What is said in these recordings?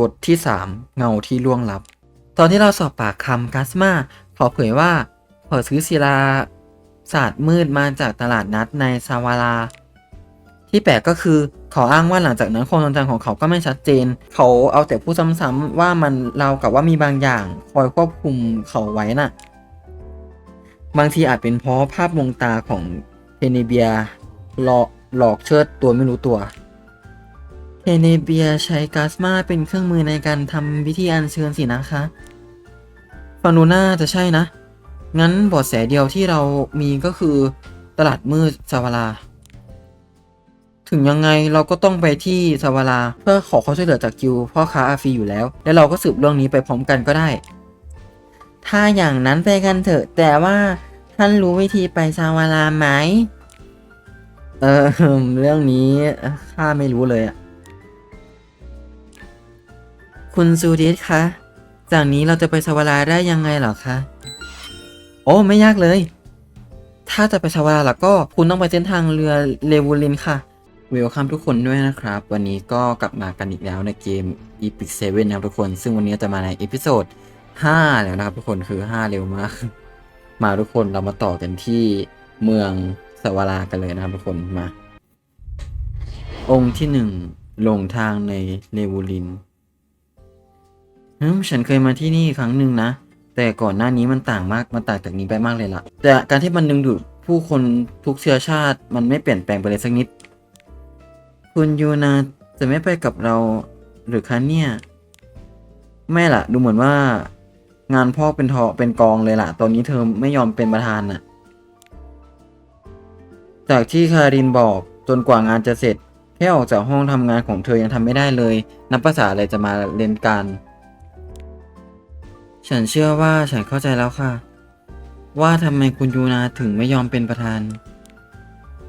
บทที่ 3 เงาที่ล่วงลับ ตอนที่เราสอบปากคำกัสมาขอเผยว่าขอซื้อศิลาศาสตร์มืดมาจากตลาดนัดในซาวาลาที่แปลกก็คือเขาอ้างว่าหลังจากนั้นความทรงจำของเขาก็ไม่ชัดเจน เขาเอาแต่พูดซ้ำๆว่ามันเราวกับว่ามีบางอย่างคอยควบคุมเขาไว้น่ะ บางทีอาจเป็นเพราะภาพลวงตาของเทเนเบียหลอกหลอกเชิดตัวไม่รู้ตัว เทเนเบียใช้กาสมาเป็นเครื่องมือในการทำวิธีอัญเชิญสินะคะฟังดูน่าจะใช่นะ งั้นบทแสเดียวที่เรามีก็คือตลาดมืดซาวาลาถึงยังไงเราก็ต้องไปที่ซาวาลาเพื่อขอความช่วยเหลือจากกิวพ่อค้าอาฟีอยู่แล้ว แล้วเราก็สืบเรื่องนี้ไปพร้อมกันก็ได้ ถ้าอย่างนั้นไปกันเถอะ แต่ว่าท่านรู้วิธีไปซาวาลาไหม เออเรื่องนี้ข้าไม่รู้เลยอะ คุณซูดิสคะจากนี้เราจะไปซาวาลาได้ยังไงหรอคะ โอ้ไม่ยากเลย ถ้าจะไปซาวาลาแล้วก็คุณต้องไปเส้นทางเรือเลวูลินค่ะเวลคัมทุกคนด้วยนะครับ วันนี้ก็กลับมากันอีกแล้วในเกม Epic 7นะครับทุกคน ซึ่งวันนี้จะมาในเอพิโซด5แล้วนะครับทุกคนคือ 5 เร็วมาก มาทุกคนเรามาต่อกันที่เมืองสวารากันเลยนะครับทุกคนมา องค์ที่หนึ่งลงทางในเลวูลิน ฮึมฉันเคยมาที่นี่ครั้งหนึ่งนะ แต่ก่อนหน้านี้มันต่างมาก มันต่างจากนี้ไปมากเลยล่ะ แต่การที่มันดึงดูดผู้คนทุกเชื้อชาติมันไม่เปลี่ยนแปลงไปเลยสักนิด คุณยูนาจะไม่ไปกับเราหรือคะเนี่ย ไม่ล่ะ ดูเหมือนว่า งานพ่อเป็นทอเป็นกองเลยล่ะ ตอนนี้เธอไม่ยอมเป็นประธานน่ะ จากที่คารินบอกจนกว่างานจะเสร็จแค่ออกจากห้องทำงานของเธอยังทำไม่ได้เลย นับภาษาอะไรจะมาเล่นกัน ฉันเชื่อว่าฉันเข้าใจแล้วค่ะ ว่าทำไมคุณยูนาถึงไม่ยอมเป็นประธาน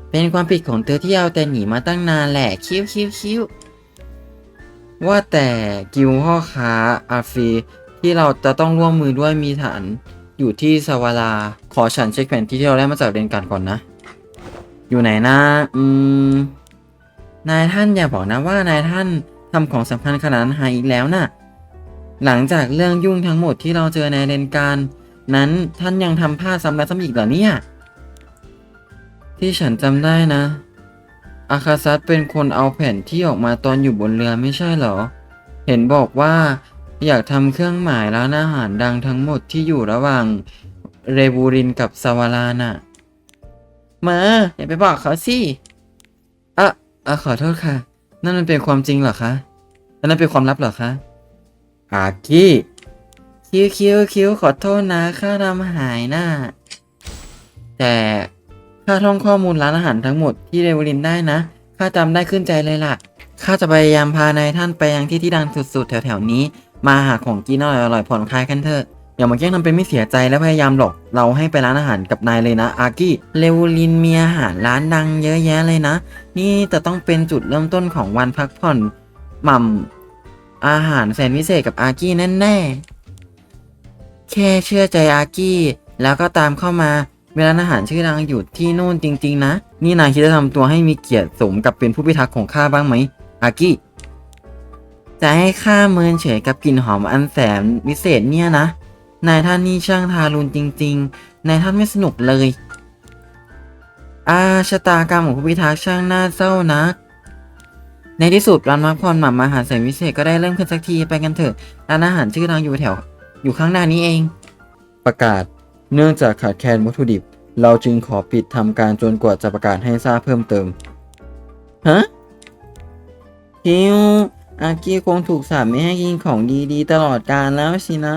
เป็นความผิดของเธอที่เอาแต่หนีมาตั้งนานแหละคิ้วคิ้วคิ้วว่าแต่กิวพ่อค้าอาฟีที่เราจะต้องร่วมมือด้วยมีฐานอยู่ที่สวาลา ขอฉันเช็คแผนที่ที่เราได้มาจากเรียนการก่อนนะ อยู่ไหนนะ อืม นายท่านอย่าบอกนะว่านายท่านทำของสำคัญขนาดนั้นหายอีกแล้วน่ะ หลังจากเรื่องยุ่งทั้งหมดที่เราเจอในเรนการ นั้นท่านยังทำพลาดซ้ำแล้วซ้ำอีกเหรอเนี่ย ที่ฉันจำได้นะอาคาซัตเป็นคนเอาแผ่นที่ออกมาตอนอยู่บนเรือไม่ใช่เหรอ เห็นบอกว่าอยากทำเครื่องหมายร้านอาหารดังทั้งหมดที่อยู่ระหว่างเรบูรินกับซาวาลาน่ะมา อย่าไปบอกเขาสิอะอะขอโทษค่ะ นั่นมันเป็นความจริงเหรอคะนั่นเป็นความลับเหรอคะ อากี้คิวคิวคิวขอโทษนะข้าทำหายน่ะแต่ข้าท่องข้อมูลร้านอาหารทั้งหมดที่เรเวลินได้นะข้าจำได้ขึ้นใจเลยล่ะข้าจะพยายามพานายท่านไปยังที่ที่ดังสุดๆ แถวๆนี้ มาหาของกินอร่อยๆผ่อนคลายกันเถอะอย่ามาแกล้งทำเป็นไม่เสียใจและพยายามหลอกเราให้ไปร้านอาหารกับนายเลยนะอากี้เรเวลินมีอาหารร้านดังเยอะแยะเลยนะ นี่จะต้องเป็นจุดเริ่มต้นของวันพักผ่อนหม่ำ อาหารแสนวิเศษกับอากี้แน่ๆ แค่เชื่อใจอากี้ แล้วก็ตามเข้ามาเวลาอาหารชื่อดังอยู่ที่นู่นจริง ๆ นะ นี่นายคิดจะทำตัวให้มีเกียรติสมกับเป็นผู้พิทักษ์ของข้าบ้างไหม อากี้ จะให้ข้าเมินเฉยกับกลิ่นหอมอันแสนวิเศษเนี่ยนะ นายท่านนี่ช่างทารุณจริง ๆ นายท่านไม่สนุกเลย อาชะตากรรมของผู้พิทักษ์ช่างน่าเศร้านัก ในที่สุดร้านพักผ่อนหม่ำอาหารแสนวิเศษก็ได้เริ่มขึ้นสักทีไปกันเถอะร้านอาหารชื่อดังอยู่แถว อยู่ข้างหน้านี้เอง ประกาศ เนื่องจากขาดแคลนวัตถุดิบ เราจึงขอปิดทำการจนกว่าจะประกาศให้ทราบเพิ่มเติมฮะคิวอากิคงถูกสาปไม่ให้กินของดีๆ ตลอดกาลแล้วสินะ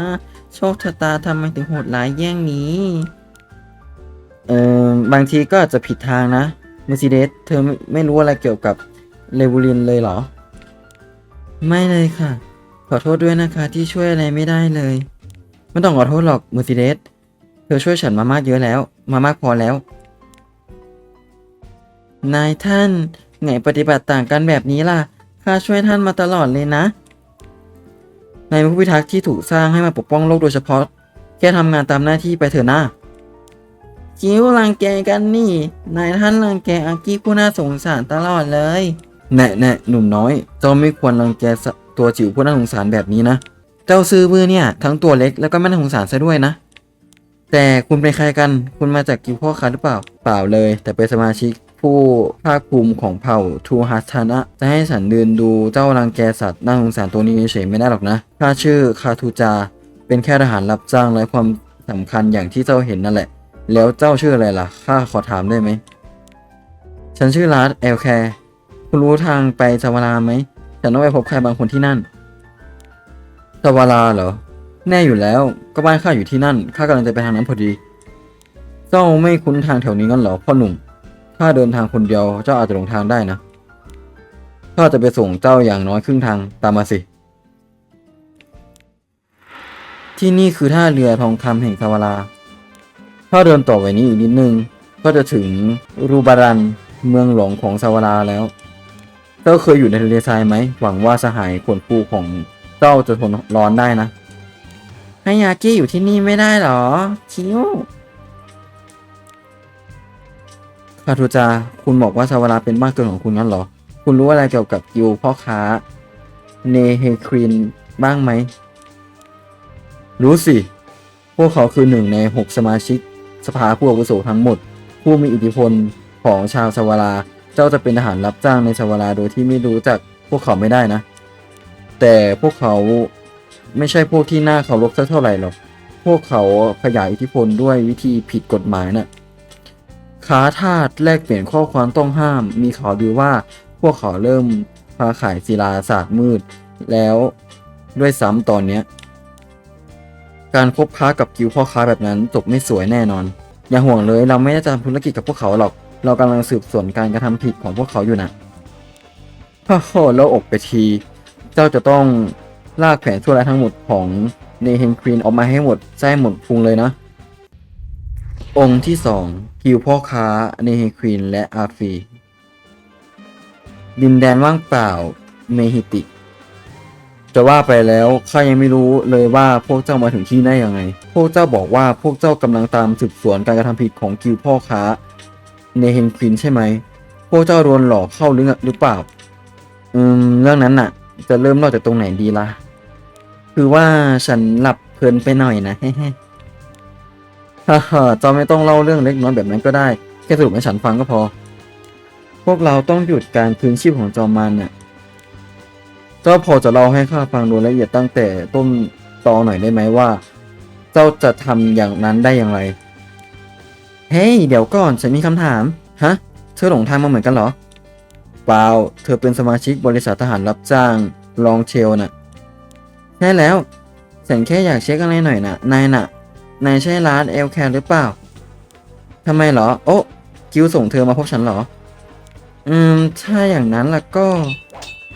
โชคชะตาทำไมถึงโหดร้ายแย่งนี้ เอ่อบางทีก็อาจจะผิดทางนะมูซิเดส เธอไม่ไม่รู้อะไรเกี่ยวกับ เลวูลินเลยเหรอ ไม่เลยค่ะ ขอโทษด้วยนะคะที่ช่วยอะไรไม่ได้เลย ไม่ต้องขอโทษหรอกเมอร์ซิเดสเธอช่วยฉันมามากเยอะแล้ว มามากพอแล้ว นายท่านไงปฏิบัติต่างกันแบบนี้ล่ะข้าช่วยท่านมาตลอดเลยนะนายเป็นผู้พิทักษ์ที่ถูกสร้างให้มาปกป้องโลกโดยเฉพาะ แค่ทำงานตามหน้าที่ไปเถอะนะคิ้วรังแกกันนี่ นายท่านรังแกอากิผู้น่าสงสารตลอดเลย แน่แน่หนุ่มน้อย เจ้าไม่ควรรังแกตัวจิ๋วผู้น่าสงสารแบบนี้นะ เจ้าซื้อมือเนี่ย ทั้งตัวเล็กแล้วก็ไม่น่าสงสารซะด้วยนะ แต่คุณเป็นใครกัน คุณมาจากกิวพ่อค้าหรือเปล่า เปล่าเลย แต่เป็นสมาชิกผู้ภาคภูมิของเผ่าทูฮัสชนะ จะให้ฉันเดินดูเจ้ารังแกสัตว์น่าสงสารตัวนี้เฉยไม่ได้หรอกนะข้าชื่อคาทูจา เป็นแค่ทหารรับจ้างไร้ความสำคัญอย่างที่เจ้าเห็นนั่นแหละ แล้วเจ้าชื่ออะไรล่ะข้าขอถามได้ไหม ฉันชื่อลาร์ดเอลแคร์ คุณรู้ทางไปสวาราไหม ฉันต้องไปพบใครบางคนที่นั่นสวาราเหรอ แน่อยู่แล้ว ก็บ้านข้าอยู่ที่นั่น ข้ากำลังจะไปทางนั้นพอดี เจ้าไม่คุ้นทางแถวนี้งั้นเหรอพ่อหนุ่ม ถ้าเดินทางคนเดียวเจ้าอาจจะหลงทางได้นะ ข้าจะไปส่งเจ้าอย่างน้อยครึ่งทางตามมาสิ ที่นี่คือท่าเรือทองคำแห่งสวาราถ้าเดินต่อไปนี้อีกนิดนึง ก็จะถึงรูบารันเมืองหลวงของสวาราแล้ว เจ้าเคยอยู่ในทะเลทรายไหม หวังว่าสหายขนปูของเจ้าจะทนร้อนได้นะ ให้ยากี้อยู่ที่นี่ไม่ได้หรอ คิวคาทูจา คุณบอกว่าสวราเป็นบ้านเกิดของคุณงั้นเหรอ คุณรู้อะไรเกี่ยวกับกิวพ่อค้า เนเฮครีนบ้างไหม รู้สิ พวกเขาคือหนึ่งในหกสมาชิก สภาผู้อาวุโสทั้งหมด ผู้มีอิทธิพลของชาวสวารา เจ้าจะเป็นทหารรับจ้างในสวราโดยที่ไม่รู้จักพวกเขาไม่ได้นะ แต่พวกเขาไม่ใช่พวกที่น่าเคารพสักเท่าไหร่หรอก พวกเขาขยายอิทธิพลด้วยวิธีผิดกฎหมายน่ะค้าทาสแลกเปลี่ยนข้อความต้องห้าม มีข่าวดีว่าพวกเขาเริ่มค้าขายศิลาศาสตร์มืด แล้วด้วยซ้ำตอนเนี้ยการคบค้ากับกิวพ่อค้าแบบนั้นจบไม่สวยแน่นอน อย่าห่วงเลยเราไม่ได้จะทำธุรกิจกับพวกเขาหรอก เรากำลังสืบสวนการกระทำผิดของพวกเขาอยู่นะฮ่าโหแล้วอกไปที เจ้าจะต้องลากแผนชั่วร้ายทั้งหมดของเนเฮนควีนออกมาให้หมดใช้หมดพุงเลยนะ องค์ที่สองกิวพ่อค้าเนเฮนควีนและอาฟี ดินแดนว่างเปล่าเมฮิติ จะว่าไปแล้วข้ายังไม่รู้เลยว่าพวกเจ้ามาถึงที่ได้ยังไง พวกเจ้าบอกว่าพวกเจ้ากำลังตามสืบสวนการกระทำผิดของกิวพ่อค้า เนเฮนควินใช่ไหม พวกเจ้าโดนหลอกเข้าหรือหรือเปล่า อืม เรื่องนั้นน่ะ จะเริ่มเล่าจากตรงไหนดีล่ะ คือว่าฉันหลับเพลินไปหน่อยนะฮ่าฮ่าเจ้าไม่ต้องเล่าเรื่องเล็กน้อยแบบนั้นก็ได้ แค่สรุปให้ฉันฟังก็พอ พวกเราต้องหยุดการคืนชีพของจอมมันน่ะ เจ้าพอจะเล่าให้ข้าฟังโดยละเอียดตั้งแต่ต้นตอหน่อยได้ไหมว่า เจ้าจะทำอย่างนั้นได้อย่างไร เฮ้ย เดี๋ยวก่อนฉันมีคำถาม ฮะ เธอหลงทางมาเหมือนกันเหรอ เปล่า เธอเป็นสมาชิกบริษัททหารรับจ้างลองเชลน่ะใช่แล้ว ฉันแค่อยากเช็คอะไรหน่อยน่ะนายน่ะ นายใช่ร้านเอลแคร์หรือเปล่าทำไมเหรอ โอ้กิวส่งเธอมาพบฉันเหรอ อืม ถ้าอย่างนั้นล่ะก็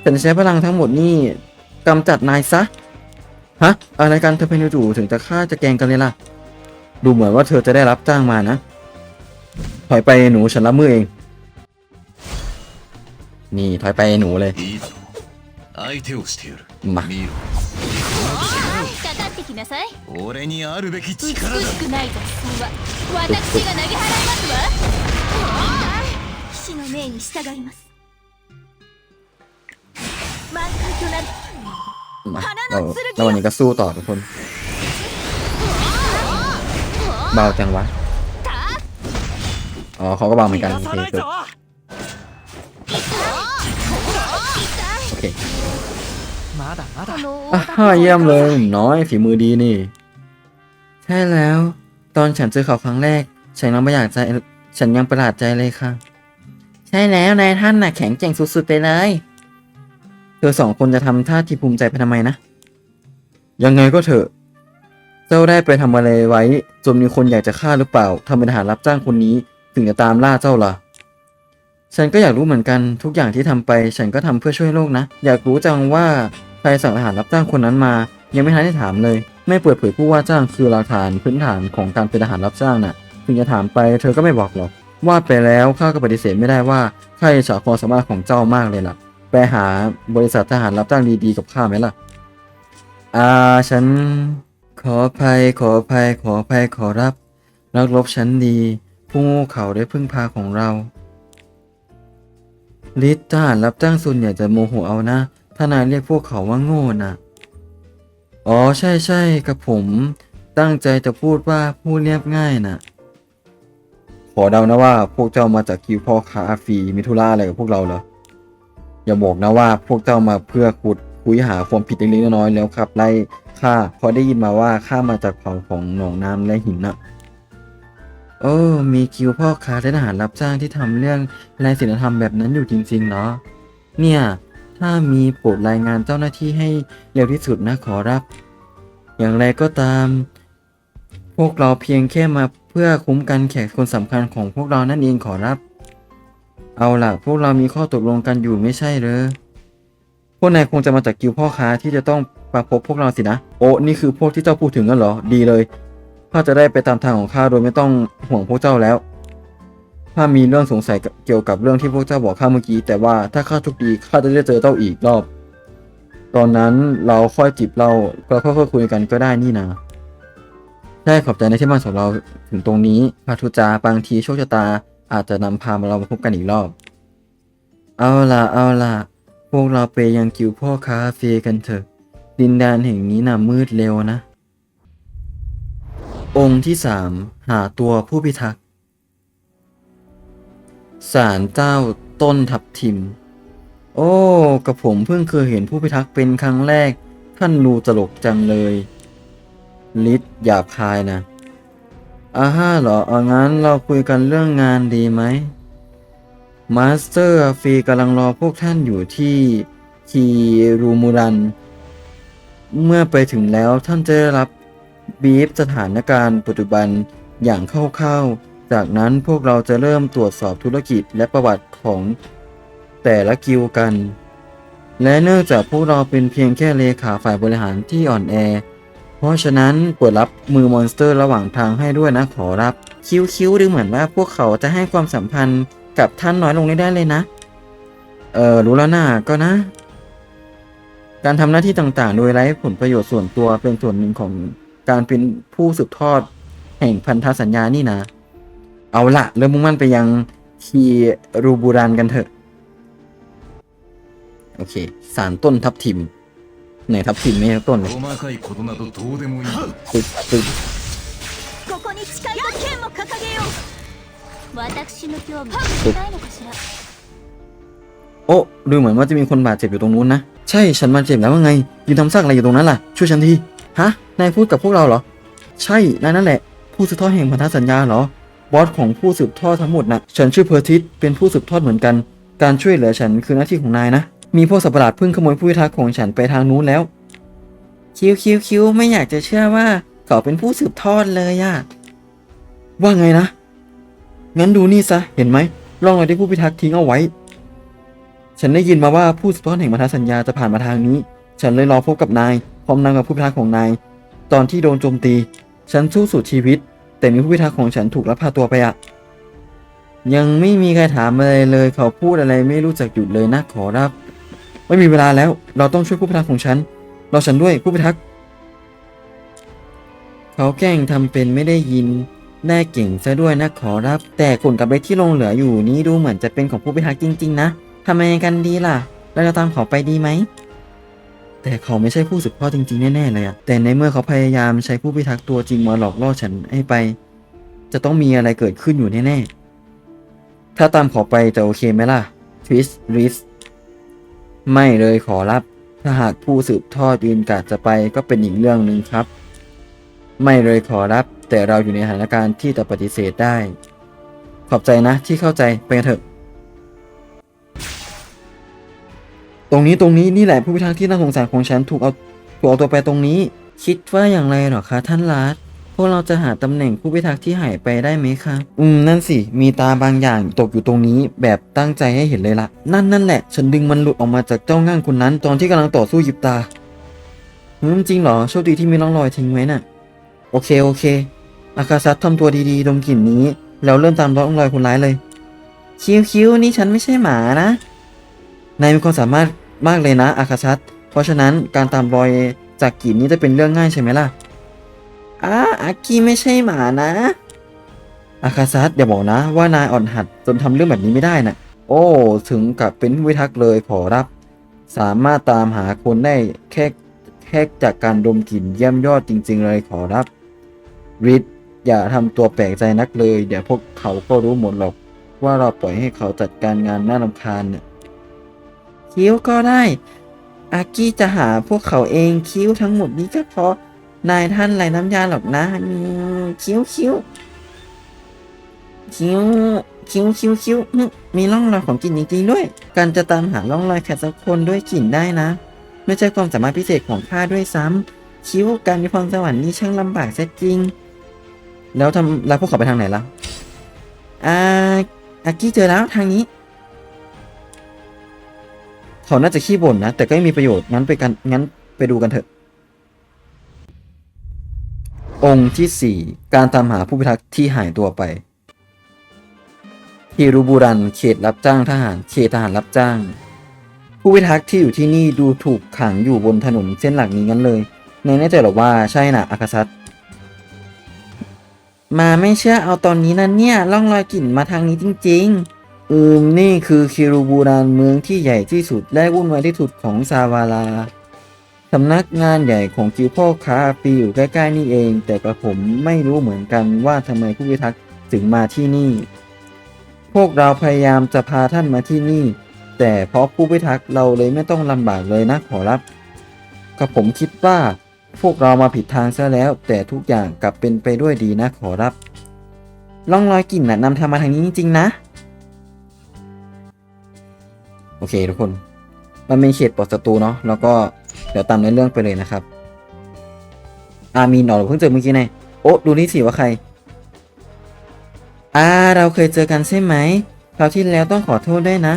ฉันใช้พลังทั้งหมดนี่กำจัดนายซะ ฮะ อะไรกันเธอเป็นจู่ถึงจะฆ่าจะแกงกันเลยล่ะ ดูเหมือนว่าเธอจะได้รับจ้างมานะ ถอยไปหนูฉันรับมือเอง นี่ถอยไปหนูเลย いいだろう相手をしてやるま見ろかかってきなさい俺にあるべき美し力だくない雑草は私が投げ払いますわ騎士の命に従います満開となる มาเราแล้ววันนี้ก็สู้ต่อทุกคน เบาจังวะ เขาก็บางเหมือนกันโอเคจบโอเคมฮ่าเยี่ยมเลยหนุ่มน้อยฝีมือดีนี่ ใช่แล้ว ตอนฉันเจอเขาครั้งแรก ฉันยังไม่อยากใจ ฉันยังประหลาดใจเลยค่ะ ใช่แล้วนายท่านน่ะแข็งแกร่งสุดๆไปเลย เธอสองคนจะทำท่าที่ภูมิใจไปทำไมนะ ยังไงก็เถอะ เจ้าได้ไปทำอะไรไว้จนมีคนอยากจะฆ่าหรือเปล่าทำเป็นทหารรับจ้างคนนี้ ถึงจะตามล่าเจ้าล่ะ ฉันก็อยากรู้เหมือนกันทุกอย่างที่ทำไป ฉันก็ทำเพื่อช่วยโลกนะ อยากรู้จังว่าใครสั่งทหารรับจ้างคนนั้นมา ยังไม่ทันได้ถามเลย ไม่เปิดเผยผู้ว่าจ้างคือหลักฐานพื้นฐานของการเป็นทหารรับจ้างน่ะ ถึงจะถามไปเธอก็ไม่บอกหรอกว่าไปแล้วข้าก็ปฏิเสธไม่ได้ว่าข้าอิจฉาความสามารถของเจ้ามากเลยล่ะ ไปหาบริษัททหารรับจ้างดีๆกับข้าไหมล่ะ อ่าฉันขออภัยขออภัยขออภัยขอรับนักรบชั้นดี ผู้โง่เขาได้พึ่งพาของเราลิททหารรับจ้างส่วนใหญ่จะโมโหเอานะ ถ้านายเรียกพวกเขาว่าโง่น่ะอ๋อใช่ใช่กับผม ตั้งใจจะพูดว่าพูดเรียบง่ายน่ะ ขอเดานะว่าพวกเจ้ามาจากกิวพ่อค้าฟีมิทุล่าอะไรกับพวกเราเหรอ อย่าบอกนะว่าพวกเจ้ามาเพื่อขุดคุยหาความผิดเล็กๆน้อยๆแล้วครับไล่ข้าเพอได้ยินมาว่าข้ามาจากเผ่าของหนองน้ำและหินน่ะ โอ้ มีคิวพ่อค้าและทหารรับจ้างที่ทำเรื่องลายศิลธรรมแบบนั้นอยู่จริงๆเหรอ เนี่ย ถ้ามีโปรดรายงานเจ้าหน้าที่ให้เร็วที่สุดนะขอรับ อย่างไรก็ตาม พวกเราเพียงแค่มาเพื่อคุ้มกันแขกคนสำคัญของพวกเรานั่นเองขอรับ เอาล่ะ พวกเรามีข้อตกลงกันอยู่ไม่ใช่เหรอ พวกนายคงจะมาจากกิวพ่อค้าที่จะต้องมาพบพวกเราสินะ โอ้ นี่คือพวกที่เจ้าพูดถึงกันเหรอ ดีเลย ข้าจะได้ไปตามทางของข้าโดยไม่ต้องห่วงพวกเจ้าแล้วถ้ามีเรื่องสงสัยเกี่ยวกับเรื่องที่พวกเจ้าบอกข้าเมื่อกี้ แต่ว่าถ้าข้าโชคดีข้าจะได้เจอเจ้าอีกรอบ ตอนนั้นเราค่อยจิบเราเราค่อยๆคุยกันก็ได้นี่นะได้ขอบใจในที่มาของเราถึงตรงนี้พาทุจาบางทีโชคชะตาอาจจะนำพามาเรามาพบกันอีกรอบ เอาล่ะเอาล่ะ พวกเราไปยังกิวพ่อค้าเฟกันเถอะ ดินแดนแห่งนี้น่ะมืดเร็วนะ องค์ที่สามหาตัวผู้พิทักษ์ศาลเจ้าต้นทับทิม โอ้กับผมเพิ่งเคยเห็นผู้พิทักษ์เป็นครั้งแรก ท่านรูตลกจังเลยลิศหยาบคายนะอาฮ่าเหรอเอางั้นเราคุยกันเรื่องงานดีไหมมาสเตอร์ฟีกำลังรอพวกท่านอยู่ที่คีรูมูรัน เมื่อไปถึงแล้วท่านจะได้รับ บีฟสถานการณ์ปัจจุบันอย่างคร่าวๆ จากนั้นพวกเราจะเริ่มตรวจสอบธุรกิจและประวัติของแต่ละกิวกัน และเนื่องจากพวกเราเป็นเพียงแค่เลขาฝ่ายบริหารที่อ่อนแอ เพราะฉะนั้นกดรับมือมอนสเตอร์ระหว่างทางให้ด้วยนะขอรับ คิ้วๆดูเหมือนว่าพวกเขาจะให้ความสัมพันธ์กับท่านน้อยลงได้เลยนะ เออรู้แล้วนะก็นะ การทำหน้าที่ต่างๆ โดยไร้ผลประโยชน์ส่วนตัวเป็นส่วนหนึ่งของ การเป็นผู้สืบทอดแห่งพันธสัญญานี่นะ เอาละเริ่มมุ่งมั่นไปยังคีรูบูรานกันเถอะ โอเค สารต้นทับทิมไหนทับทิมไม่ทับต้นเลยตึ๊บตึ๊บโอ้ดูเหมือนว่าจะมีคนบาดเจ็บอยู่ตรงนู้นนะ ใช่ฉันบาดเจ็บแล้วว่าไงยืนทำซากอะไรอยู่ตรงนั้นล่ะ ช่วยฉันที ฮะ นายพูดกับพวกเราเหรอ ใช่นายนั่นแหละ ผู้สืบทอดแห่งพันธสัญญาเหรอ บอสของผู้สืบทอดทั้งหมดนะฉันชื่อเพอร์ทิสเป็นผู้สืบทอดเหมือนกัน การช่วยเหลือฉันคือหน้าที่ของนายนะ มีพวกสัตว์ประหลาดเพิ่งขโมยผู้พิทักษ์ของฉันไปทางนู้นแล้ว คิวคิวคิวไม่อยากจะเชื่อว่าเขาเป็นผู้สืบทอดเลยอะว่าไงนะ งั้นดูนี่ซะ เห็นไหมร่องรอยที่ผู้พิทักษ์ทิ้งเอาไว้ ฉันได้ยินมาว่าผู้สืบทอดแห่งพันธสัญญาจะผ่านมาทางนี้ ฉันเลยรอพบกับนาย พร้อมนำกับผู้พิทักษ์ของนาย ตอนที่โดนโจมตี ฉันสู้สุดชีวิต แต่มีผู้พิทักษ์ของฉันถูกลักพาตัวไปอะยังไม่มีใครถามอะไรเลย เขาพูดอะไรไม่รู้จักหยุดเลยนะขอรับ ไม่มีเวลาแล้ว เราต้องช่วยผู้พิทักษ์ของฉันเรอฉันด้วยผู้พิทักษ์เขาแกล้งทำเป็นไม่ได้ยินได้เก่งซะด้วยนะขอรับ แต่ขนกับเล็กที่ลงเหลืออยู่นี้ดูเหมือนจะเป็นของผู้พิทักษ์จริง ๆ นะทำไมกันดีล่ะ เราจะตามเขาไปดีไหม แต่เขาไม่ใช่ผู้สืบทอดจริงๆแน่ๆเลยอะแต่ในเมื่อเขาพยายามใช้ผู้พิทักษ์ตัวจริงมาหลอกล่อฉันให้ไป จะต้องมีอะไรเกิดขึ้นอยู่แน่ๆ ถ้าตามขาไปจะโอเคไหมล่ะทวิสริสไม่เลยขอรับ ถ้าหากผู้สืบทอดยืนกาดจะไปก็เป็นอีกเรื่องหนึ่งครับ ไม่เลยขอรับ แต่เราอยู่ในสถานการณ์ที่จะปฏิเสธได้ ขอบใจนะที่เข้าใจไปเถอะ ตรงนี้ตรงนี้นี่แหละผู้พิทักษ์ที่น่าสงสารของฉันถูกเอาถูกเอาตัวไปตรงนี้ คิดว่าอย่างไรหรอคะท่านรัฐพวกเราจะหาตำแหน่งผู้พิทักษ์ที่หายไปได้ไหมคะ อืมนั่นสิ มีตาบางอย่างตกอยู่ตรงนี้แบบตั้งใจให้เห็นเลยละนั่นนั่นแหละ ฉันดึงมันหลุดออกมาจากเจ้าง่างคนนั้น ตอนที่กำลังต่อสู้หยิบตาอืมจริงเหรอโชคดีที่มีร่องรอยทิ้งไว้น่ะ โอเคโอเค อากาซัตทำตัวดีๆดมกลิ่นนี้ แล้วเริ่มตามร่องรอยคนร้ายเลย คิวคิวนี่ฉันไม่ใช่หมานะ นายมีความสามารถมากเลยนะอาคาซัตเพราะฉะนั้นการตามรอยจากกลิ่นนี้จะเป็นเรื่องง่ายใช่ไหมล่ะอ้าอากิไม่ใช่หมานะอาคาซัตอย่าบอกนะว่านายอ่อนหัดจนทำเรื่องแบบนี้ไม่ได้นะ่ะ โอ้ ถึงกับเป็นผู้พิทักษ์เลยขอรับ สามารถตามหาคนได้แค่แค่จากการดมกลิ่นเยี่ยมยอดจริง ๆ เลยขอรับริดอย่าทำตัวแปลกใจนักเลย เดี๋ยวพวกเขาก็รู้หมดหรอก ว่าเราปล่อยให้เขาจัดการงานน่ารำคาญเนี่ย คิ้วก็ได้ อากี้จะหาพวกเขาเองคิ้วทั้งหมดนี้ก็เพราะนายท่านไรน้ำยาหรอกนะคิ้วคิ้วคิ้วคิ้วคิ้วคิ้วมีร่องรอยของกลิ่นจริงๆด้วย การจะตามหาร่องรอยใครสักคนด้วยกลิ่นได้นะ ไม่ใช่ความสามารถพิเศษของข้าด้วยซ้ำคิ้วการมีพรสวรรค์นี่ช่างลำบากซะจริง แล้วทำแล้วพวกเขาไปทางไหนล่ะอาอากี้เจอแล้วทางนี้ เขาน่าจะขี้บ่นนะ แต่ก็ไม่มีประโยชน์งั้นไปกันงั้นไปดูกันเถอะ องค์ที่สี่การตามหาผู้พิทักษ์ที่หายตัวไปฮิรุบุรันเขตรับจ้างทหารเขตทหารรับจ้าง ผู้พิทักษ์ที่อยู่ที่นี่ดูถูกขังอยู่บนถนนเส้นหลักนี้งั้นเลยในแน่ใจหรอว่าใช่นะอากาซัตมาไม่เชื่อเอาตอนนี้นะเนี่ยล่องรอยกลิ่นมาทางนี้จริง ๆ อืมนี่คือคิรูบูรานเมืองที่ใหญ่ที่สุดและวุ่นวายที่สุดของซาวาลาสำนักงานใหญ่ของกิวพ่อค้าปีอยู่ใกล้ๆนี่เอง แต่กระผมไม่รู้เหมือนกันว่าทำไมผู้พิทักษ์ถึงมาที่นี่ พวกเราพยายามจะพาท่านมาที่นี่ แต่เพราะผู้พิทักษ์เราเลยไม่ต้องลำบากเลยนะขอรับกระผมคิดว่าพวกเรามาผิดทางซะแล้ว แต่ทุกอย่างกลับเป็นไปด้วยดีนะขอรับล่องรอยกลิ่นน่ะนำทางมาทางนี้จริงๆนะ เคทุกคน มันเป็นเขตปลอดศัตรูเนาะแล้วก็เดี๋ยวตามในเรื่องไปเลยนะครับ อามีนเหรอเพิ่งเจอเมื่อกี้ไงโอ้ดูนี่สิว่าใครอ่าเราเคยเจอกันใช่ไหมคราวที่แล้วต้องขอโทษด้วยนะ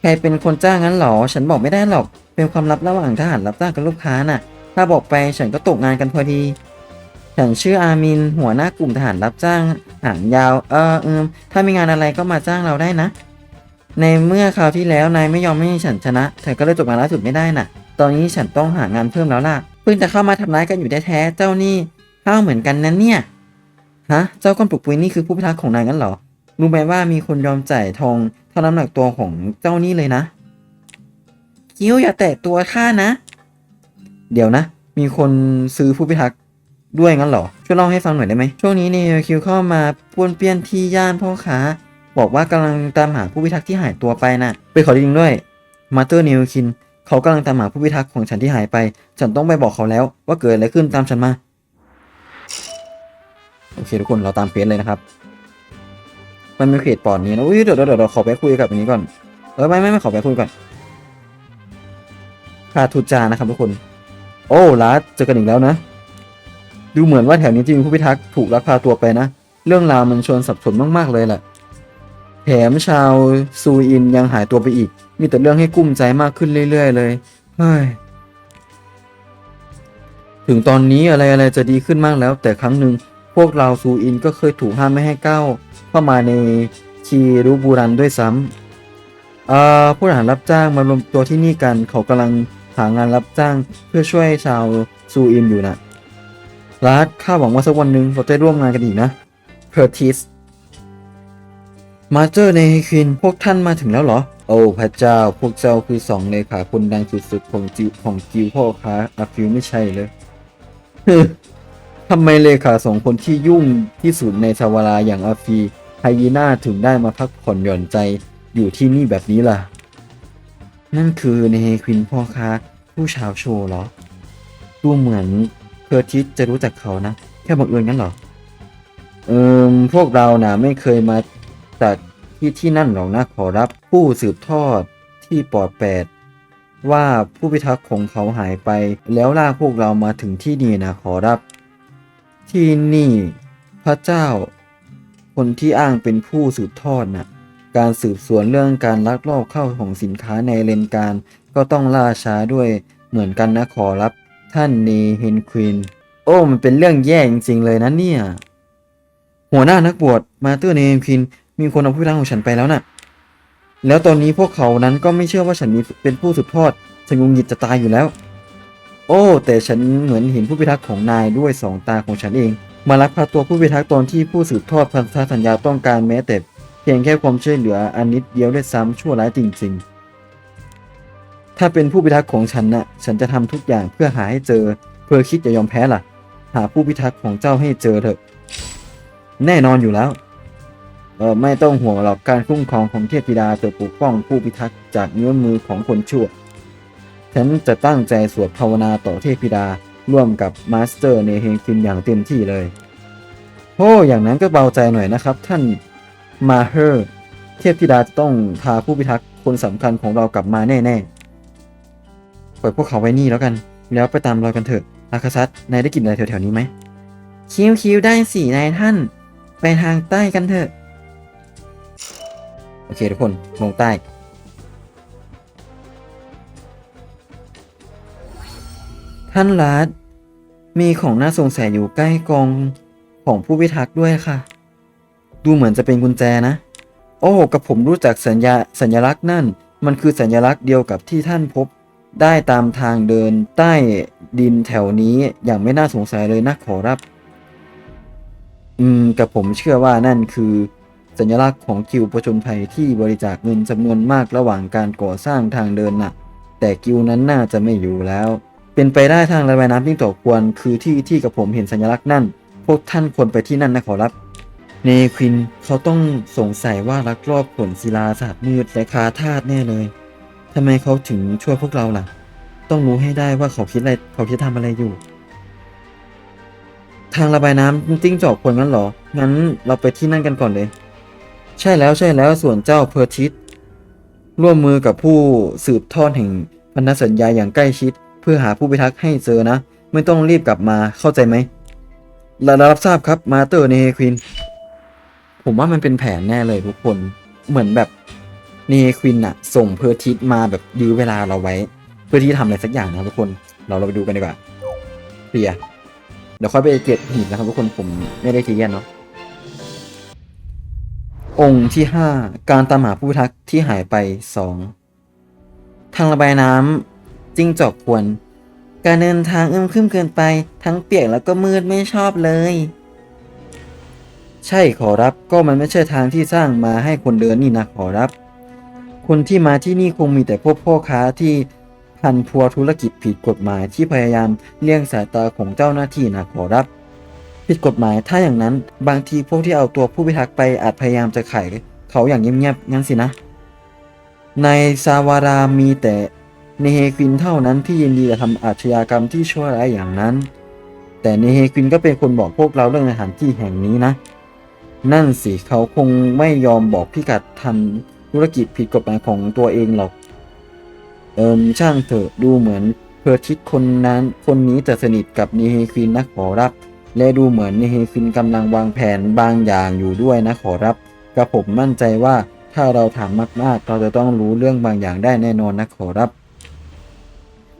ใครเป็นคนจ้างงั้นหรอ ฉันบอกไม่ได้หรอก เป็นความลับระหว่างทหารรับจ้างกับลูกค้าน่ะ ถ้าบอกไปฉันก็ตกงานกันพอดี ฉันชื่ออามินหัวหน้ากลุ่มทหารรับจ้างหางยาว เออเออถ้ามีงานอะไรก็มาจ้างเราได้นะ ในเมื่อคราวที่แล้วนายไม่ยอมให้ฉันชนะเธอก็เลยตกงานล่าสุดไม่ได้น่ะ ตอนนี้ฉันต้องหางานเพิ่มแล้วล่ะ เพิ่งจะเข้ามาทำร้ายกันอยู่แท้ๆเจ้านี่ห้าวเหมือนกันนะเนี่ยฮะเจ้าก้อนปลุกปุยนี่คือผู้พิทักษ์ของนายงั้นเหรอรู้ไหมว่ามีคนยอมจ่ายทองเท่าน้ำหนักตัวของเจ้านี่เลยนะคิ้วอย่าแตะตัวข้านะ เดี๋ยวนะ มีคนซื้อผู้พิทักษ์ด้วยงั้นเหรอช่วยเล่าให้ฟังหน่อยได้ไหมช่วงนี้เนี่ยคิวเข้ามาป้วนเปี้ยนที่ย่านพ่อค้า บอกว่ากำลังตามหาผู้พิทักษ์ที่หายตัวไปน่ะ ไปขอจริงด้วยมาเตอร์นิวคิน เขากำลังตามหาผู้พิทักษ์ของฉันที่หายไป ฉันต้องไปบอกเขาแล้วว่าเกิดอะไรขึ้นตามฉันมา โอเคทุกคนเราตามเฟซเลยนะครับ มันมีเขตปอดนี้นะอุ้ยเดี๋ยวเดี๋ยวเดี๋ยวขอไปคุยกับอันนี้ก่อนเออไม่ไม่ไม่ขอไปคุยก่อนคาทูจานะครับทุกคน โอ้ลัดเจอกันอีกแล้วนะ ดูเหมือนว่าแถวนี้จะมีผู้พิทักษ์ถูกลักพาตัวไปนะ เรื่องราวมันชวนสับสนมากๆเลยแหละ แถมชาวซูอินยังหายตัวไปอีก มีแต่เรื่องให้กุ้มใจมากขึ้นเรื่อยๆเลยเฮ้ยถึงตอนนี้อะไรอะไรจะดีขึ้นมากแล้ว แต่ครั้งหนึ่งพวกเราซูอินก็เคยถูกห้ามไม่ให้ก้าวเข้ามาในคีรุบูรันด้วยซ้ำเอ่อผู้ทหารรับจ้างมารวมตัวที่นี่กันเขากำลังหางานรับจ้างเพื่อช่วยชาวซูอินอยู่นะรัดข้าหวังว่าสักวันหนึ่งเราจะร่วมงานกันอีกนะเคอร์ติส มาเตอร์ในควินพวกท่านมาถึงแล้วเหรอ โอ้พระเจ้าพวกเจ้าคือสองเลขาคนดังสุดๆของจิวของกิวพ่อค้าอาฟิวไม่ใช่เลยทำไมเลขาสองคนที่ยุ่งที่สุดในชาวาลาอย่างอาฟีไฮยีน่าถึงได้มาพักผ่อนหย่อนใจอยู่ที่นี่แบบนี้ล่ะ นั่นคือในฮควินพ่อค้าผู้ชาวโชว์เหรอดูเหมือนเคอร์ทิสจะรู้จักเขานะ แค่บังเอิญงั้นเหรอ เอิมพวกเรานะไม่เคยมา จากที่ที่นั่นหรอกนะขอรับ ผู้สืบทอดที่ปลอดแปด ว่าผู้พิทักษ์ของเขาหายไป แล้วลากพวกเรามาถึงที่นี่นะขอรับ ที่นี่พระเจ้า คนที่อ้างเป็นผู้สืบทอดน่ะการสืบสวนเรื่องการลักลอบเข้าของสินค้าในเลนการ ก็ต้องล่าช้าด้วยเหมือนกันนะขอรับ ท่านเนเฮนควิน โอ้มันเป็นเรื่องแย่จริงๆเลยนะเนี่ย หัวหน้านักบวชมาเตอร์เนมคิน มีคนเอาผู้พิทักษ์ของฉันไปแล้วน่ะ แล้วตอนนี้พวกเขานั้นก็ไม่เชื่อว่าฉันมีเป็นผู้สืบทอดฉันงุนหงิดจะตายอยู่แล้ว โอ้ แต่ฉันเหมือนเห็นผู้พิทักษ์ของนายด้วยสองตาของฉันเอง มาลักพาตัวผู้พิทักษ์ตอนที่ผู้สืบทอดพันธสัญญาต้องการแม้แต่เพียงแค่ความช่วยเหลืออันนิดเดียวด้วยซ้ำชั่วร้ายจริงถ้าเป็นผู้พิทักษ์ของฉันน่ะ ฉันจะทำทุกอย่างเพื่อหาให้เจอ เพื่อคิดจะยอมแพ้ล่ะ หาผู้พิทักษ์ของเจ้าให้เจอเถอะ แน่นอนอยู่แล้ว เออไม่ต้องห่วงหรอกการคุ้มครองของเทพธิดาจะปกป้องผู้พิทักษ์จากเงื้อมือของคนชั่ว ฉันจะตั้งใจสวดภาวนาต่อเทพธิดาร่วมกับมาสเตอร์เนเฮงคินอย่างเต็มที่เลยโอ้อย่างนั้นก็เบาใจหน่อยนะครับ ท่านมาเฮอร์เทพธิดาจะต้องพาผู้พิทักษ์คนสำคัญของเรากลับมาแน่ๆปล่อยพวกเขาไว้นี่แล้วกัน แล้วไปตามรอยกันเถอะอาคาซัตนายได้กลิ่นอะไรแถวๆนี้ไหมคิวคิวได้สี่นายท่าน ไปทางใต้กันเถอะ โอเคทุกคนลงใต้ท่านรัดมีของน่าสงสัยอยู่ใกล้กองของผู้พิทักษ์ด้วยค่ะ ดูเหมือนจะเป็นกุญแจนะ โอ้กับผมรู้จักสัญญาสัญลักษณ์นั่น มันคือสัญลักษณ์เดียวกับที่ท่านพบ ได้ตามทางเดินใต้ดินแถวนี้อย่างไม่น่าสงสัยเลยนะขอรับ อืมกับผมเชื่อว่านั่นคือ สัญลักษณ์ของกิวประชนภัยที่บริจาคเงินจำนวนมากระหว่างการก่อสร้างทางเดินน่ะ แต่กิวนั้นน่าจะไม่อยู่แล้ว เป็นไปได้ทางระบายน้ำที่ตกควร คือที่ที่กับผมเห็นสัญลักษณ์นั่น พวกท่านควรไปที่นั่นนะขอรับเนควินเขาต้องสงสัยว่าลักลอบขนศิลาศาสตร์มืดและคาทาสแน่เลยทำไมเขาถึงช่วยพวกเราล่ะ ต้องรู้ให้ได้ว่าเขาคิดอะไรเขาคิดทำอะไรอยู่ ทางระบายน้ำจิ้งจอกควรงั้นเหรองั้นเราไปที่นั่นกันก่อนเลย ใช่แล้วใช่แล้วส่วนเจ้าเพอร์ทิสร่วมมือกับผู้สืบทอดแห่งพันธสัญญาอย่างใกล้ชิด เพื่อหาผู้พิทักษ์ให้เจอนะ ไม่ต้องรีบกลับมาเข้าใจไหมเรารับทราบครับมาเตอร์เนควิน ผมว่ามันเป็นแผนแน่เลยทุกคนเหมือนแบบเนควินอะส่งเพอร์ทิสมาแบบยื้อเวลาเราไว้ เพื่อที่จะทำอะไรสักอย่างนะทุกคน เราเราไปดูกันดีกว่าเคลียเดี๋ยวค่อยไปเก็บหีบนะครับทุกคนผมไม่ได้ทีเรียนเนาะ องค์ที่ 5 การตามหาผู้ทักษ์ที่หายไป 2 ทางระบายน้ำจิ้งจอกควร การเดินทางอึมครึมเกินไป ทั้งเปียกแล้วก็มืดไม่ชอบเลย ใช่ขอรับก็มันไม่ใช่ทางที่สร้างมาให้คนเดินนี่นะขอรับ คนที่มาที่นี่คงมีแต่พวกพ่อค้าที่พันพัวธุรกิจผิดกฎหมายที่พยายามเลี่ยงสายตาของเจ้าหน้าที่นะขอรับ ผิดกฎหมาย ถ้าอย่างนั้นบางทีพวกที่เอาตัวผู้พิทักษ์ไปอาจพยายามจะไขเขาอย่างเงียบๆงั้นสินะ ในซาวารามีแต่เนเฮควินเท่านั้นที่ยินดีจะทำอาชญากรรมที่ชั่วร้ายอย่างนั้น แต่เนเฮควินก็เป็นคนบอกพวกเราเรื่องสถานที่แห่งนี้นะ นั่นสิเขาคงไม่ยอมบอกพิกัดทำธุรกิจผิดกฎหมายของตัวเองหรอก เอิมช่างเถอะดูเหมือนเพอร์ทิสคนนั้นคนนี้จะสนิทกับเนเฮควินนะขอรับ และดูเหมือนเนเฮควินกำลังวางแผนบางอย่างอยู่ด้วยนะขอรับกระผมมั่นใจว่าถ้าเราถามมากๆ เราจะต้องรู้เรื่องบางอย่างได้แน่นอนนะขอรับ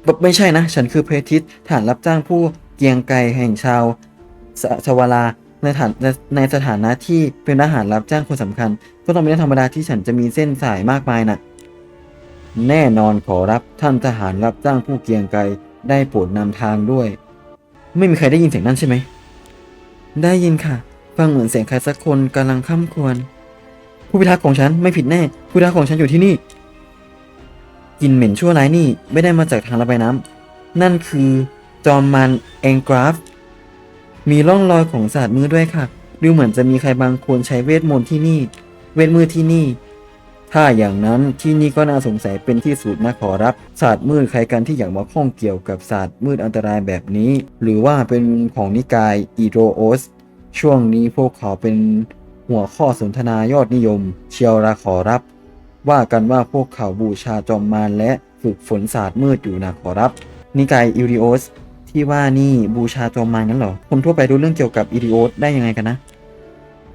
แบบไม่ใช่นะ ฉันคือเพอร์ทิสฐานรับจ้างผู้เกียงไกรแห่งชาวสชวาลาในฐานในสถานะที่เป็นทหารรับจ้างคนสำคัญ ก็ต้องเป็นเรื่องธรรมดาที่ฉันจะมีเส้นสายมากมายน่ะแน่นอนขอรับท่านทหารรับจ้างผู้เกียงไกรได้โปรดนำทางด้วย ไม่มีใครได้ยินเสียงนั้นใช่ไหม ได้ยินค่ะ ฟังเหมือนเสียงใครสักคนกำลังข้ามควร ผู้พิทักษ์ของฉันไม่ผิดแน่ ผู้พิทักษ์ของฉันอยู่ที่นี่กลิ่นเหม็นชั่วร้ายนี่ไม่ได้มาจากทางระบายน้ำนั่นคือจอมมันแองกราฟ มีร่องรอยของศาสตร์มือด้วยค่ะ ดูเหมือนจะมีใครบางคนใช้เวทมนต์ที่นี่ เวทมือที่นี่ ถ้าอย่างนั้นที่นี่ก็น่าสงสัยเป็นที่สุดนะขอรับ ศาสตร์มืดใครกันที่อยากมาข้องเกี่ยวกับศาสตร์มืดอันตรายแบบนี้ หรือว่าเป็นของนิกายอีโรโอส ช่วงนี้พวกเขาเป็นหัวข้อสนทนายอดนิยม เชียวราขอรับ ว่ากันว่าพวกเขาบูชาจอมมารและฝึกฝนศาสตร์มืดอยู่นะขอรับ นิกายอิริโอสที่ว่านี่บูชาจอมมารนั้นเหรอคนทั่วไปรู้เรื่องเกี่ยวกับอิริโอสได้ยังไงกันนะ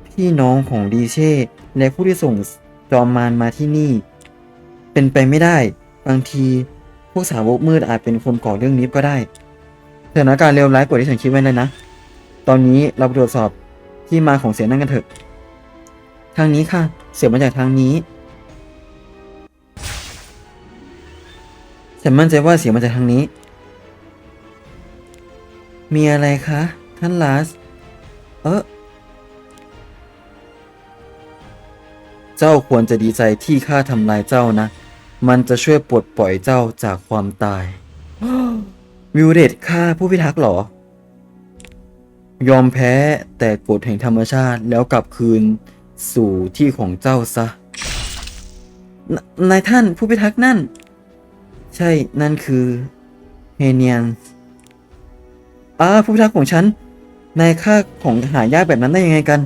พี่น้องของดีเช่และผู้ที่ส่ง จอมมารมาที่นี่ เป็นไปไม่ได้ บางทีพวกสาวกมืดอาจเป็นคนก่อเรื่องนี้ก็ได้สถานการณ์เลวร้ายกว่าที่ฉันคิดไว้เลยนะ ตอนนี้เราตรวจสอบที่มาของเสียงนั่นกันเถอะ ทางนี้ค่ะ เสียงมาจากทางนี้ ฉันมั่นใจว่าเสียงมาจากทางนี้ มีอะไรคะ ท่านลาส เออ เจ้าควรจะดีใจที่ข้าทำลายเจ้านะ มันจะช่วยปลดปล่อยเจ้าจากความตาย วิวเดตฆ่าผู้พิทักษ์หรอ ยอมแพ้แต่กฎแห่งธรรมชาติแล้วกลับคืนสู่ที่ของเจ้าซะนนายท่านผู้พิทักษ์นั่น ใช่นั่นคือเฮเนียนอ่าผู้พิทักษ์ของฉันนายฆ่าของหายากแบบนั้นได้ยังไงกัน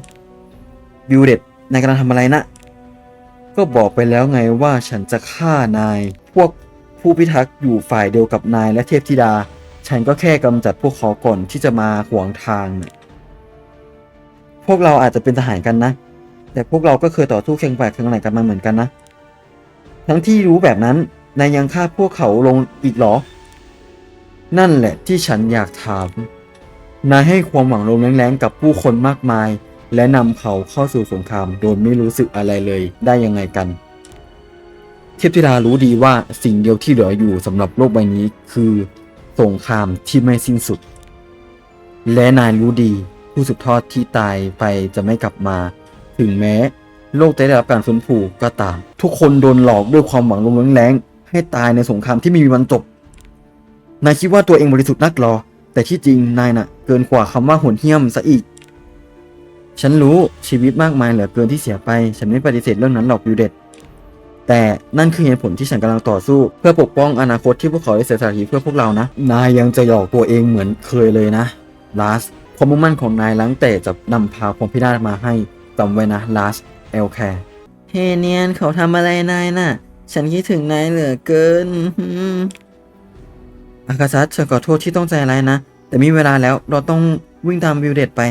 บิวเดตนายกำลังทำอะไรนะ ก็บอกไปแล้วไงว่าฉันจะฆ่านาย พวกผู้พิทักษ์อยู่ฝ่ายเดียวกับนายและเทพธิดา ฉันก็แค่กำจัดพวกเขาก่อนที่จะมาขวางทางน่ะพวกเราอาจจะเป็นทหารกันนะ แต่พวกเราก็เคยต่อสู้แข่งแบกแข่งไหนกันมาเหมือนกันนะ ทั้งที่รู้แบบนั้น นายยังฆ่าพวกเขาลงอีกเหรอ นั่นแหละที่ฉันอยากถาม นายให้ความหวังลงแรงๆกับผู้คนมากมาย และนำเขาเข้าสู่สงครามโดยไม่รู้สึกอะไรเลยได้ยังไงกัน เทพธิดารู้ดีว่าสิ่งเดียวที่เหลืออยู่สำหรับโลกใบนี้คือสงครามที่ไม่สิ้นสุด และนายรู้ดีผู้สืบทอดที่ตายไปจะไม่กลับมา ถึงแม้ โลกจะได้รับการฟื้นฟูก็ตาม ทุกคนโดนหลอกด้วยความหวังลมแรงๆให้ตายในสงครามที่ไม่มีวันจบนายคิดว่าตัวเองบริสุทธิ์นักหรอ แต่ที่จริงนายน่ะ เกินกว่าคำว่าโหดเหี้ยมซะอีก ฉันรู้ชีวิตมากมายเหลือเกินที่เสียไป ฉันไม่ปฏิเสธเรื่องนั้นหรอกยูเดตแต่นั่นคือเหตุผลที่ฉันกำลังต่อสู้ เพื่อปกป้องอนาคตที่พวกเขาได้เสียสละเพื่อพวกเรานะ นายยังจะหลอกตัวเองเหมือนเคยเลยนะลาสความมุ่งมั่นของนายล้างแต่จะนำพาความพินาศมาให้จำไว้นะลาสเอลแคร์เฮเนียนเขาทำอะไรนายน่ะ ฉันคิดถึงนายเหลือเกินอากาซัสฉันขอโทษที่ต้องใจร้ายนะ แต่มีเวลาแล้วเราต้องวิ่งตามวิวเดตไป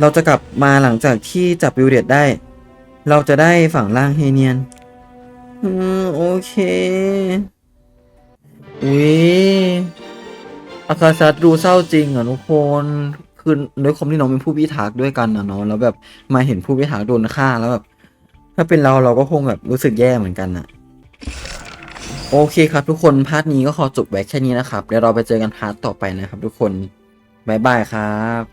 เราจะกลับมาหลังจากที่จับวิวเดตได้ เราจะได้ฝั่งล่างเฮเนียน อืม โอเคอุ้ยอากาซัดูเศร้าจริงอะทุกคนคือด้วยความที่น้องเป็นผู้พิทักษ์ด้วยกันอะเนาะแล้วแบบมาเห็นผู้พิทักษ์โดนฆ่าแล้วแบบถ้าเป็นเราเราก็คงแบบรู้สึกแย่เหมือนกันอะโอเคครับทุกคนพาร์ทนี้ก็ขอจบไว้แค่นี้นะครับเดี๋ยวเราไปเจอกันพาร์ทต่อไปนะครับทุกคน บ๊ายบายครับ